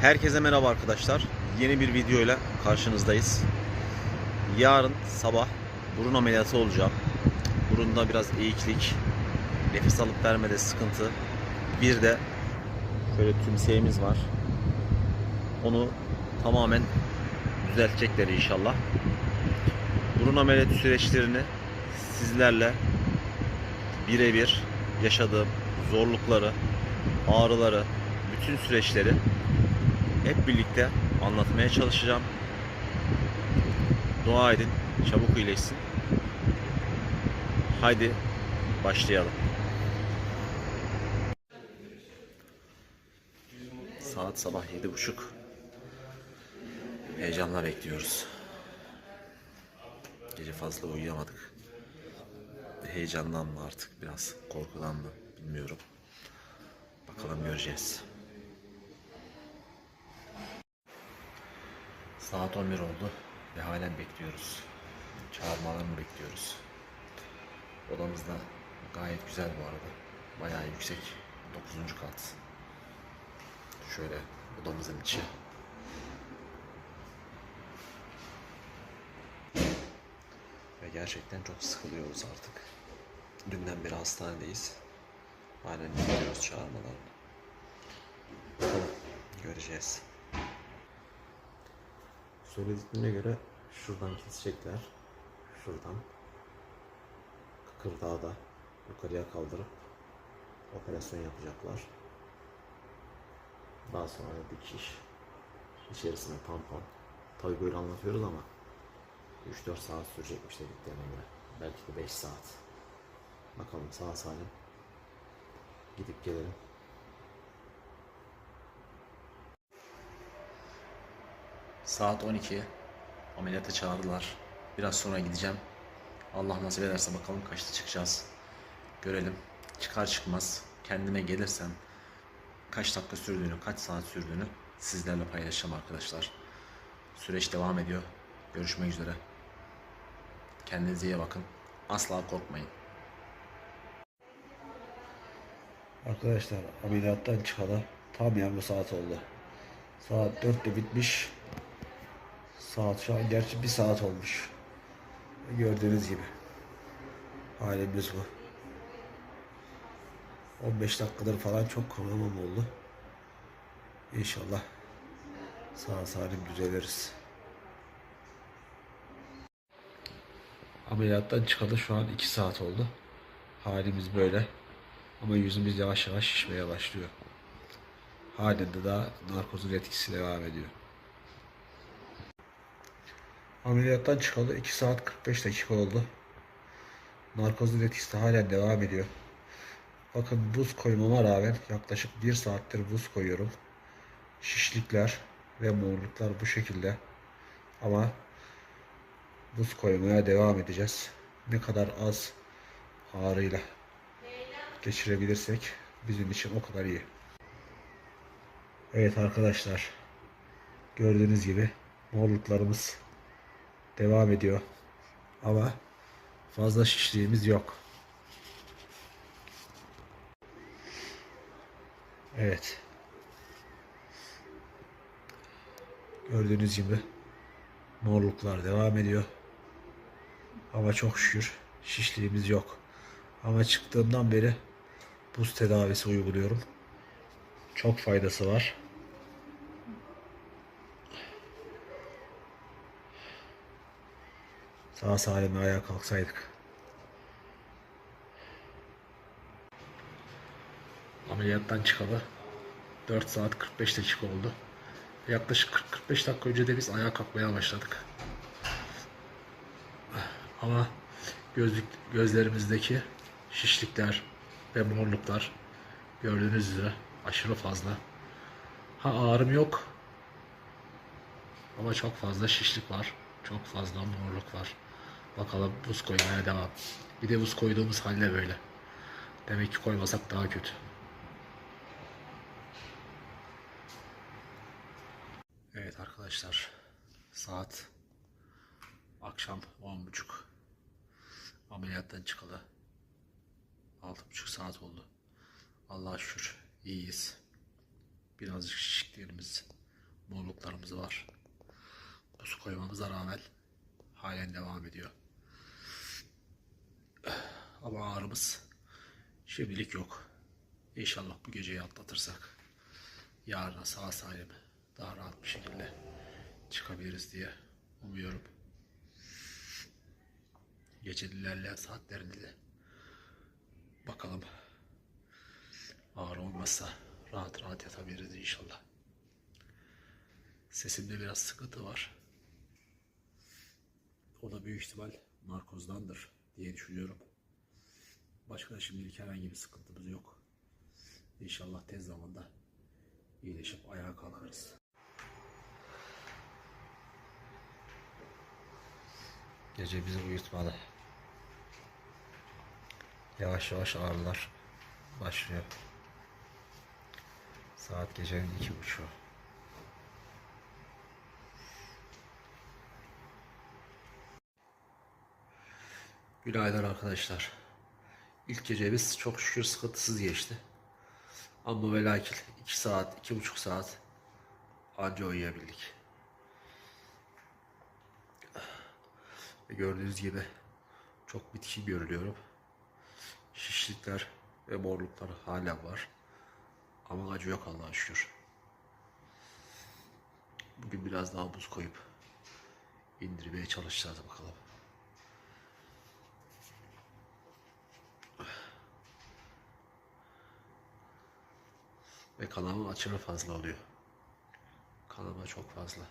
Herkese merhaba arkadaşlar. Yeni bir videoyla karşınızdayız. Yarın sabah burun ameliyatı olacağım. Burunda biraz eğiklik, nefes alıp vermede sıkıntı. Bir de şöyle tümseğimiz var. Onu tamamen düzeltecekler inşallah. Burun ameliyatı süreçlerini sizlerle birebir yaşadığım zorlukları, ağrıları, bütün süreçleri hep birlikte anlatmaya çalışacağım. Dua edin, çabuk iyileşsin. Haydi başlayalım. Saat sabah yedi buçuk. Heyecanla bekliyoruz. Gece fazla uyuyamadık. Heyecandan mı artık biraz korkudan mı bilmiyorum. Bakalım göreceğiz. Saat 11 oldu ve halen bekliyoruz. Çağırmalarını bekliyoruz. Odamız da gayet güzel bu arada. Bayağı yüksek. 9. kat. Şöyle odamızın içi. Ve gerçekten çok sıkılıyoruz artık. Dünden beri hastanedeyiz. Halen bekliyoruz çağırmadan. Bakalım göreceğiz. Söylediklerine göre şuradan kesecekler. Şuradan. Kıkırdağı da yukarıya kaldırıp operasyon yapacaklar. Daha sonra dikiş. İçerisine tampon. Tabi böyle anlatıyoruz ama 3-4 saat sürecekmiş dediklerine göre. Belki de 5 saat. Bakalım sağ salim gidip gelelim. Saat 12. Ameliyata çağırdılar. Biraz sonra gideceğim. Allah nasip ederse bakalım kaçta çıkacağız. Görelim. Çıkar çıkmaz kendime gelirsem kaç dakika sürdüğünü, kaç saat sürdüğünü sizlerle paylaşacağım arkadaşlar. Süreç devam ediyor. Görüşmek üzere. Kendinize iyi bakın. Asla korkmayın. Arkadaşlar ameliyattan çıkalı tam yarım saat oldu. Saat 4'te bitmiş. Saat şu an gerçi bir saat olmuş. Gördüğünüz gibi. Halimiz bu. 15 dakikadır falan çok kanamam oldu. İnşallah sağ salim düzeliriz. Ameliyattan çıkalı şu an 2 saat oldu. Halimiz böyle. Ama yüzümüz yavaş yavaş şişmeye başlıyor. Halen de daha narkozun etkisi devam ediyor. Ameliyattan çıkalı 2 saat 45 dakika oldu. Narkozun etkisi de halen devam ediyor. Bakın buz koymama rağmen yaklaşık 1 saattir buz koyuyorum. Şişlikler ve morluklar bu şekilde. Ama buz koymaya devam edeceğiz. Ne kadar az ağrıyla geçirebilirsek bizim için o kadar iyi. Evet arkadaşlar. Gördüğünüz gibi morluklarımız devam ediyor. Ama fazla şişliğimiz yok. Evet. Gördüğünüz gibi morluklar devam ediyor. Ama çok şükür şişliğimiz yok. Ama çıktığımdan beri buz tedavisi uyguluyorum. Çok faydası var. Sağ salim ayağa kalksaydık. Ameliyattan çıkalı 4 saat 45 dakika oldu. Yaklaşık 40-45 dakika önce de biz ayağa kalkmaya başladık. Ama gözlük, gözlerimizdeki şişlikler ve morluklar gördüğünüz üzere aşırı fazla. Ha ağrım yok. Ama çok fazla şişlik var. Çok fazla morluk var. Bakalım buz koymaya devam. Bir de buz koyduğumuz halde böyle. Demek ki koymasak daha kötü. Evet arkadaşlar. Saat akşam 10.30. Ameliyattan çıkalı 6,5 saat oldu. Allah'a şükür iyiyiz. Birazcık şişliklerimiz morluklarımız var. Buz koymamıza rağmen halen devam ediyor. Ama ağrımız şimdilik yok. İnşallah bu geceyi atlatırsak yarına sağ salim daha rahat bir şekilde çıkabiliriz diye umuyorum. Gecenin ilerleyen saatlerinde de bakalım ağrı olmazsa rahat rahat yatabiliriz inşallah. Sesimde biraz sıkıntı var. O da büyük ihtimal narkozdandır diye düşünüyorum. Başka da şimdilik herhangi bir sıkıntımız yok. İnşallah tez zamanda iyileşip ayağa kalkarız. Gece bizi uyutmadı. Yavaş yavaş ağrılar başlıyor. Saat gecenin iki buçuğu. Günaydın arkadaşlar. İlk gecemiz çok şükür sıkıntısız geçti. Ama ve lakin 2 saat, iki buçuk saat anca uyuyabildik. Ve gördüğünüz gibi çok bitkin görünüyorum. Şişlikler ve morluklar hala var. Ama acı yok Allah'a şükür. Bugün biraz daha buz koyup indirmeye çalışacağız bakalım. Ve kanama aşırı fazla oluyor. Kanama çok fazla.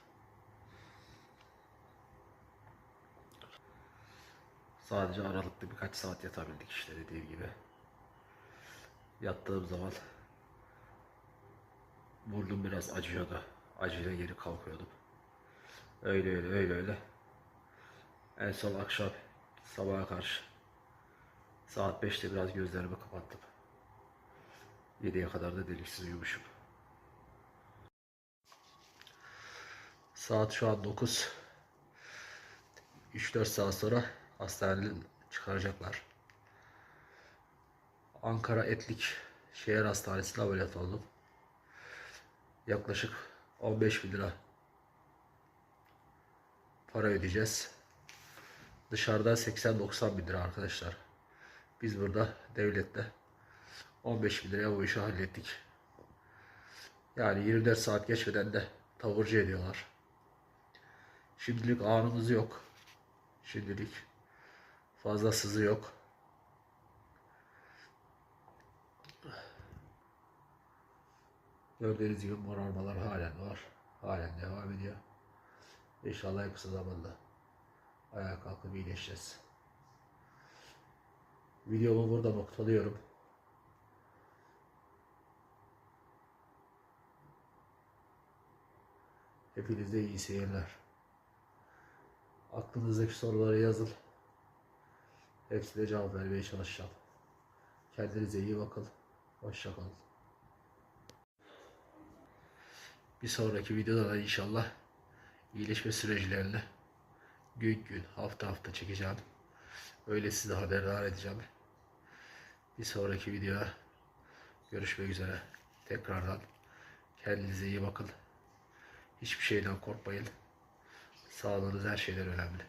Sadece aralıklı birkaç saat yatabildik işte dediğim gibi. Yattığım zaman burnum biraz acıyordu. Acıyla geri kalkıyordum. Öyle öyle öyle öyle. En son akşam sabaha karşı saat 5'te biraz gözlerimi kapattım. 7'ye kadar da deliksiz uyumuşum. Saat şu an 9. 3-4 saat sonra hastaneden çıkaracaklar. Ankara Etlik Şehir Hastanesi'ne ameliyat oldum. Yaklaşık 15 bin lira para ödeyeceğiz. Dışarıda 80-90 bin lira arkadaşlar. Biz burada devlette 15 bin liraya bu işi hallettik. Yani 24 saat geçmeden de tavırcı ediyorlar. Şimdilik ağrımız yok. Şimdilik fazla sızı yok. Gördüğünüz gibi morarmalar halen var. Halen devam ediyor. İnşallah en kısa zamanda ayağa kalkıp iyileşeceğiz. Videomu burada noktalıyorum. Hepinize iyi seyirler. Aklınızdaki soruları yazın. Hepsine cevap vermeye çalışacağım. Kendinize iyi bakın. Hoşçakalın. Bir sonraki videoda da inşallah iyileşme süreçlerini gün gün hafta hafta çekeceğim. Öyle sizi haberdar edeceğim. Bir sonraki videoda görüşmek üzere. Tekrardan kendinize iyi bakın. Hiçbir şeyden korkmayın. Sağlığınız her şeyden önemli.